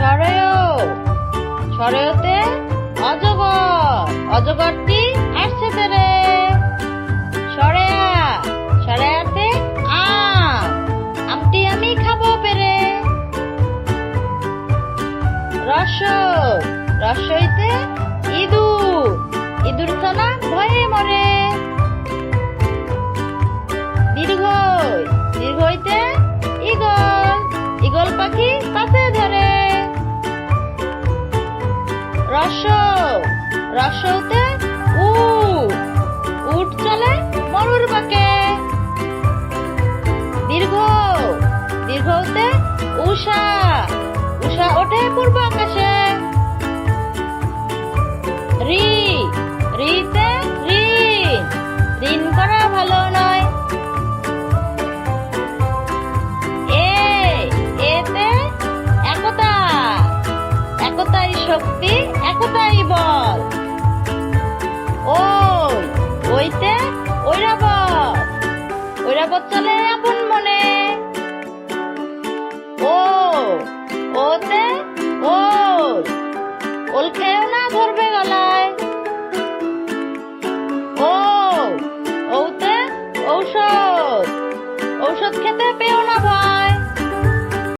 সরেয় সরেয়তে অজগর। অজগরটি আসছে তেরে। সরেয়া সরেয়াতে আম। আমটি আমি খাব পেরে। রস, রসইতে রস রসতে উট উট চলে মরুর বাকে। দীর্ঘ। দীর্ঘতে উষা উষা ওঠে পূর্ব আকাশে। রি। রিতে ঋণ। ঋণ করা ভালো নয়। এ। এতে একতা। একতাই শক্তি। একতাই বল। ওই, ওইতে ঐরাবত। ঐরাবত চলে আপন মনে। ও, ওতে ওল ওল খেয়েও না ধরবে গলায়। ও, ওতে ঔষধ। ঔষধ খেতে পেয়ে